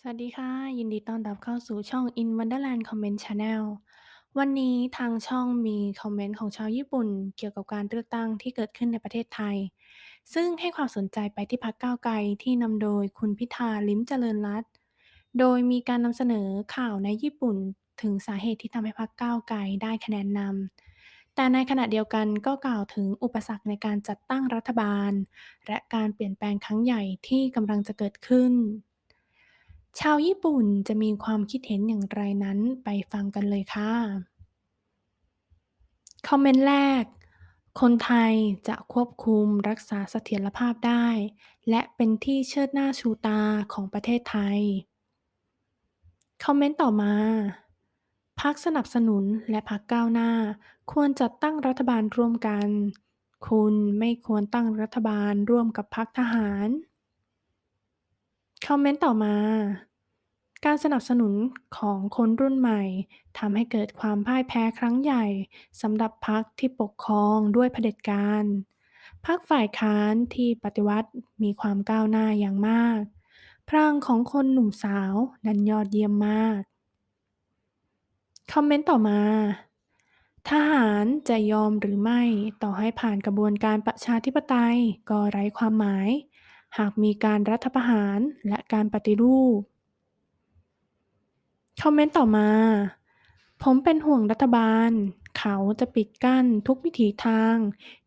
สวัสดีค่ะ ยินดีต้อนรับเข้าสู่ช่อง In Wonderland Comment Channel วันนี้ทางช่องมีคอมเมนต์ของชาวญี่ปุ่น เกี่ยวกับการเลือกตั้งที่เกิดขึ้นในประเทศไทย ซึ่งให้ความสนใจไปที่พรรคก้าวไกลที่นำโดยคุณพิธา ลิ้มเจริญรัตน์โดยมีการนำเสนอข่าวในญี่ปุ่น ถึงสาเหตุที่ทำให้พรรคก้าวไกลได้คะแนนนำแต่ในขณะเดียวกันก็กล่าวถึงอุปสรรคในการจัดตั้งรัฐบาล และการเปลี่ยนแปลงครั้งใหญ่ที่กำลังจะเกิดขึ้น ชาวญี่ปุ่นจะมีความคิดเห็นอย่างไรนั้นไปฟังกันเลยค่ะ คอมเมนต์แรก คนไทยจะควบคุมรักษาเสถียรภาพได้ และเป็นที่เชิดหน้าชูตาของประเทศไทย คอมเมนต์ต่อมาพรรคสนับสนุนและพรรคก้าวหน้า ควรจัดตั้งรัฐบาลร่วมกัน คุณไม่ควรตั้งรัฐบาลร่วมกับพรรคทหาร คอมเมนต์ต่อมา การสนับสนุนของคนรุ่นใหม่ทำให้เกิดความพ่ายแพ้ครั้งใหญ่สำหรับพรรคที่ปกครองด้วยเผด็จการ พรรคฝ่ายค้านที่ปฏิวัติมีความก้าวหน้าอย่างมาก พลังของคนหนุ่มสาวนั้นยอดเยี่ยมมาก คอมเมนต์ต่อมา ทหารจะยอมหรือไม่ต่อให้ผ่านกระบวนการประชาธิปไตยก็ไร้ความหมาย หากมีการรัฐประหารและการปฏิรูป คอมเมนต์ต่อมา ผมเป็นห่วงรัฐบาล เขาจะปิดกั้นทุกวิถีทาง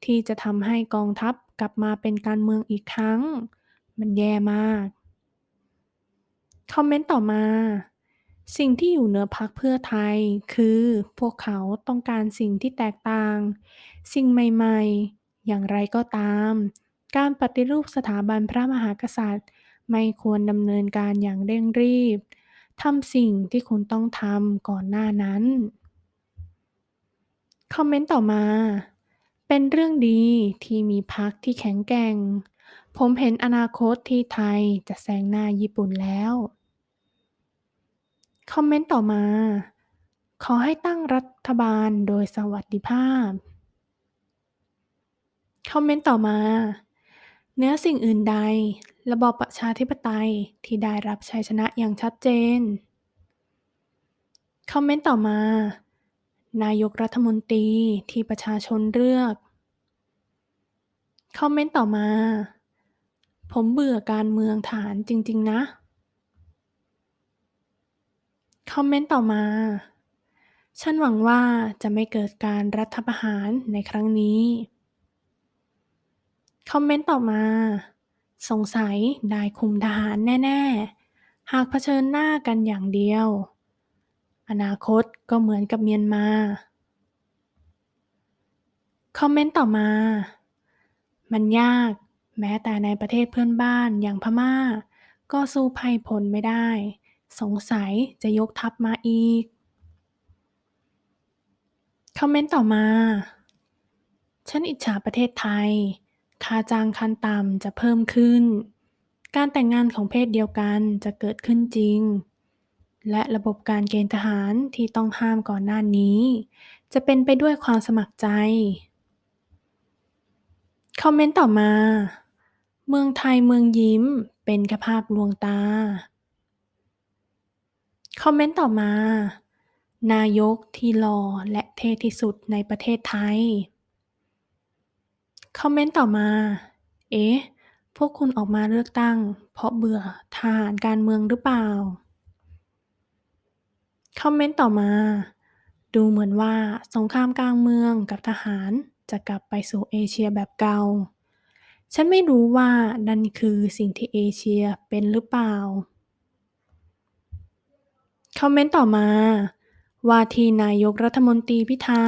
ที่จะทำให้กองทัพกลับมาเป็นการเมืองอีกครั้ง มันแย่มาก คอมเมนต์ต่อมา สิ่งที่อยู่เหนือพรรคเพื่อไทย คือพวกเขาต้องการสิ่งที่แตกต่าง สิ่งใหม่ๆ อย่างไรก็ตาม การปฏิรูปสถาบันพระมหากษัตริย์ ไม่ควรดำเนินการอย่างเร่งรีบ ทำสิ่งที่คุณต้องทำก่อนหน้านั้น คอมเมนต์ต่อมา เป็นเรื่องดีที่มีพรรคที่แข็งแกร่ง ผมเห็นอนาคตที่ไทยจะแซงหน้าญี่ปุ่นแล้ว คอมเมนต์ต่อมา ขอให้ตั้งรัฐบาลโดยสวัสดิภาพ คอมเมนต์ต่อมา เหนือสิ่งอื่นใด ระบอบประชาธิปไตยที่ได้รับชัยชนะอย่างชัดเจน คอมเมนต์ต่อมา นายกรัฐมนตรีที่ประชาชนเลือก คอมเมนต์ต่อมา ผมเบื่อการเมืองทหารจริง ๆ นะ คอมเมนต์ต่อมา ฉันหวังว่าจะไม่เกิดการรัฐประหารในครั้งนี้ คอมเมนต์ต่อมา สงสัยได้คุมทหารแน่ ๆ หากเผชิญหน้ากันอย่างเดียว อนาคตก็เหมือนกับเมียนมา คอมเมนต์ต่อมา มันยากแม้แต่ในประเทศเพื่อนบ้านอย่างพม่า ก็สู้ไพพลไม่ได้ สงสัยจะยกทัพมาอีก คอมเมนต์ต่อมา ฉันอิจฉาประเทศไทย ค่าจ้างขั้นต่ำจะเพิ่มขึ้น การแต่งงานของเพศเดียวกันจะเกิดขึ้นจริง และระบบการเกณฑ์ทหารที่ต้องห้ามก่อนหน้านี้ จะเป็นไปด้วยความสมัครใจ คอมเมนต์ต่อมา เมืองไทยเมืองยิ้มเป็นแค่ภาพลวงตา คอมเมนต์ต่อมา นายกที่หล่อและเท่ที่สุดในประเทศไทย คอมเมนต์ต่อมา เอ๊ะ พวกคุณออกมาเลือกตั้ง เพราะเบื่อทหารการเมืองหรือเปล่า คอมเมนต์ต่อมา ดูเหมือนว่าสงครามกลางเมืองกับทหารจะกลับไปสู่เอเชียแบบเก่า ฉันไม่รู้ว่านั่นคือสิ่งที่เอเชียเป็นหรือเปล่า คอมเมนต์ต่อมา ว่าที่นายกรัฐมนตรีพิธา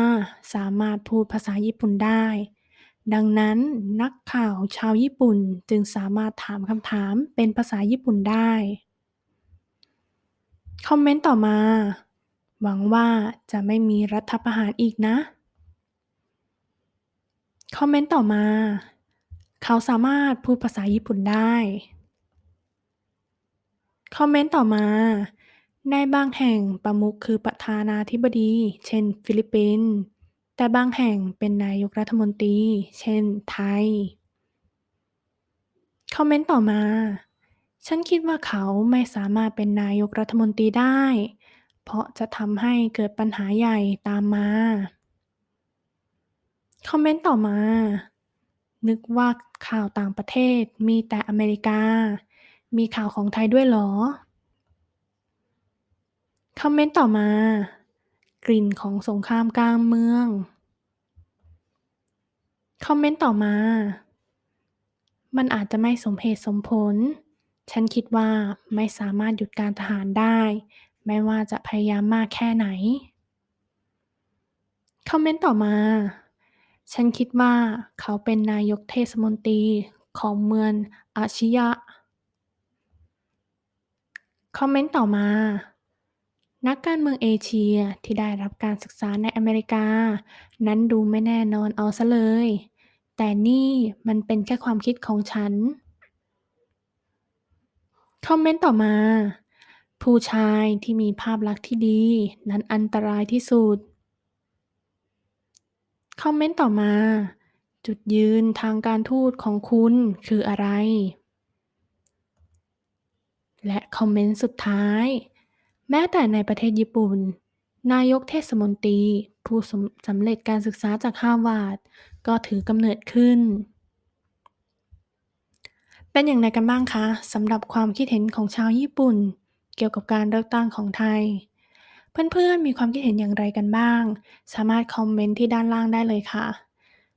สามารถพูดภาษาญี่ปุ่นได้ ดังนั้นนักข่าวชาวญี่ปุ่นจึงสามารถถามคำถามเป็นภาษาญี่ปุ่นได้ คอมเมนต์ต่อมา หวังว่าจะไม่มีรัฐประหารอีกนะ คอมเมนต์ต่อมา เขาสามารถพูดภาษาญี่ปุ่นได้ คอมเมนต์ต่อมาในบางแห่งประมุขคือประธานาธิบดี เช่น ฟิลิปปินส์ แต่บางแห่งเป็นนายกรัฐมนตรี เช่น ไทย คอมเมนต์ต่อมา ฉันคิดว่าเขาไม่สามารถเป็นนายกรัฐมนตรีได้ เพราะจะทำให้เกิดปัญหาใหญ่ตามมา คอมเมนต์ต่อมา นึกว่าข่าวต่างประเทศมีแต่อเมริกา มีข่าวของไทยด้วยหรอ คอมเมนต์ต่อมา กลิ่นของสงครามกลางเมือง คอมเมนต์ต่อมา มันอาจจะไม่สมเหตุสมผล ฉันคิดว่าไม่สามารถหยุดการทหารได้ ไม่ว่าจะพยายามมากแค่ไหน คอมเมนต์ต่อมา ฉันคิดว่าเขาเป็นนายกเทศมนตรีของเมืองอาชิยะ คอมเมนต์ต่อมา นักการเมืองเอเชียที่ได้รับการศึกษาในอเมริกา นั้นดูไม่แน่นอนเอาซะเลย แต่นี่มันเป็นแค่ความคิดของฉัน คอมเมนต์ต่อมา ผู้ชายที่มีภาพลักษณ์ที่ดี นั้นอันตรายที่สุด คอมเมนต์ต่อมา จุดยืนทางการทูตของคุณคืออะไร และคอมเมนต์สุดท้าย แม้แต่ในประเทศญี่ปุ่น นายกเทศมนตรี ผู้สำเร็จการศึกษาจากฮาวาดก็ถือกำเนิดขึ้น เป็นอย่างไรกันบ้างคะสำหรับความคิดเห็นของชาวญี่ปุ่น เกี่ยวกับการเลือกตั้งของไทย เพื่อนๆมีความคิดเห็นอย่างไรกันบ้าง สามารถคอมเมนต์ที่ด้านล่างได้เลยค่ะ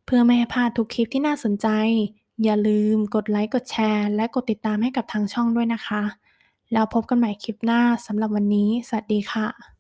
เพื่อไม่ให้พลาดทุกคลิปที่น่าสนใจ อย่าลืมกดไลค์กดแชร์ และกดติดตามให้กับทางช่องด้วยนะคะ แล้วพบกันใหม่คลิปหน้าสำหรับวันนี้ สวัสดีค่ะ